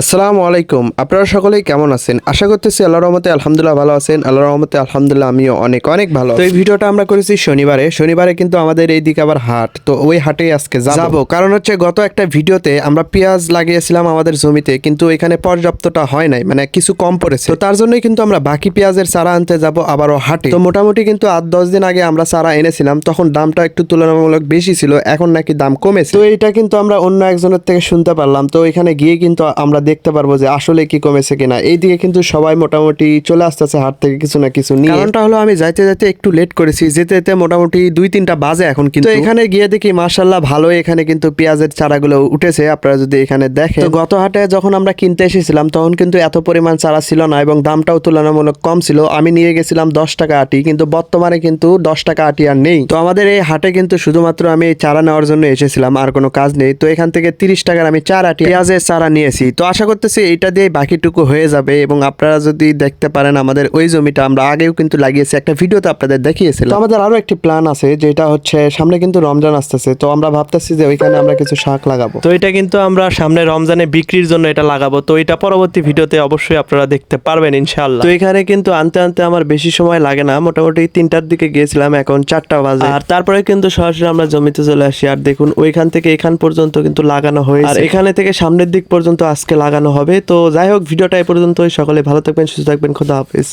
আসসালামু আলাইকুম। আপনারা সকলেই কেমন আছেন? আশা করতেছি আল্লাহ রহমতে আলহামদুলিল্লাহ ভালো আছেন। আল্লাহ রহমতে আলহামদুলিল্লাহ আমিও অনেক অনেক ভালো তো এই ভিডিওটা আমরা করেছি শনিবারে। শনিবারে কিন্তু আমাদের এই দিকে আবার হাট। তো ওই হাটেই আজকে যাব। কারণ হচ্ছে গত একটা ভিডিওতে আমরা পেঁয়াজ লাগিয়েছিলাম আমাদের জমিতে কিন্তু এখানে পর্যাপ্তটা হয় নাই মানে কিছু কম পড়েছে। তো তার জন্যই কিন্তু আমরা বাকি পেঁয়াজের চারা আনতে যাব আবারও হাটে। তো মোটামুটি কিন্তু আট দশ দিন আগে আমরা চারা এনেছিলাম তখন দামটা একটু তুলনামূলক বেশি ছিল এখন নাকি দাম কমেছে। তো এইটা কিন্তু আমরা অন্য একজনের থেকে শুনতে পারলাম। তো এখানে গিয়ে কিন্তু আমরা দেখতে পারব যে আসলে কি কমেছে কিনা। এইদিকে কিন্তু সবাই মোটামুটি চলে আসতেছে হাট থেকে কিছু না কিছু নিয়ে। কারণটা হলো আমি যাইতে যাইতে একটু লেট করেছি যেতে যেতে মোটামুটি দুই তিনটা বাজে এখন কিন্তু। এখানে গিয়ে দেখি মার্শাল্লাহ ভালো এখানে কিন্তু পেঁয়াজের চারাগুলো উঠেছে আপনারা যদি এখানে দেখেন। তো গত হাটে যখন আমরা কিনতে এসেছিলাম তখন কিন্তু এত পরিমাণ চারা ছিল না এবং দামটাও তুলনামূলক কম ছিল। আমি নিয়ে গেছিলাম দশ টাকা আটি কিন্তু বর্তমানে কিন্তু দশ টাকা আটি আর নেই। তো আমাদের এই হাটে কিন্তু শুধুমাত্র আমি এই চারা নেওয়ার জন্য এসেছিলাম আর কোনো কাজ নেই। তো এখান থেকে তিরিশ টাকার আমি চার আটি পেঁয়াজের চারা নিয়েছি। তো আশা করতেছি এইটা দিয়ে বাকিটুকু হয়ে যাবে এবং আপনারা যদি দেখতে পারেন আমাদের ওই জমিটা আমরা আগেও কিন্তু লাগিয়েছি একটা ভিডিওতে আপনাদের দেখিয়েছিলাম। তো আমাদের আরও একটি প্ল্যান আছে যেটা হচ্ছে সামনে কিন্তু রমজান আসতেছে তো আমরা ভাবতেছি যে ওইখানে আমরা কিছু শাক লাগাবো। তো এটা কিন্তু আমরা সামনে রমজানে বিক্রির জন্য এটা লাগাবো তো এটা পরবর্তী ভিডিওতে অবশ্যই আপনারা দেখতে পারবেন ইনশাআল্লাহ। তো এখানে কিন্তু আনতে আনতে আমার বেশি সময় লাগে না মোটামুটি তিনটার দিকে গিয়েছিলাম এখন চারটা বাজে। আর তারপরে কিন্তু সরাসরি আমরা জমিতে চলে আসি আর দেখুন ওইখান থেকে এখান পর্যন্ত কিন্তু লাগানো হয়েছে। আর এখানে থেকে সামনের দিক পর্যন্ত আজকে লাগানো হবে। তো যাই হোক, ভিডিওটা এই পর্যন্তই। সকলে ভালো থাকবেন, সুস্থ থাকবেন। খোদা হাফিজ।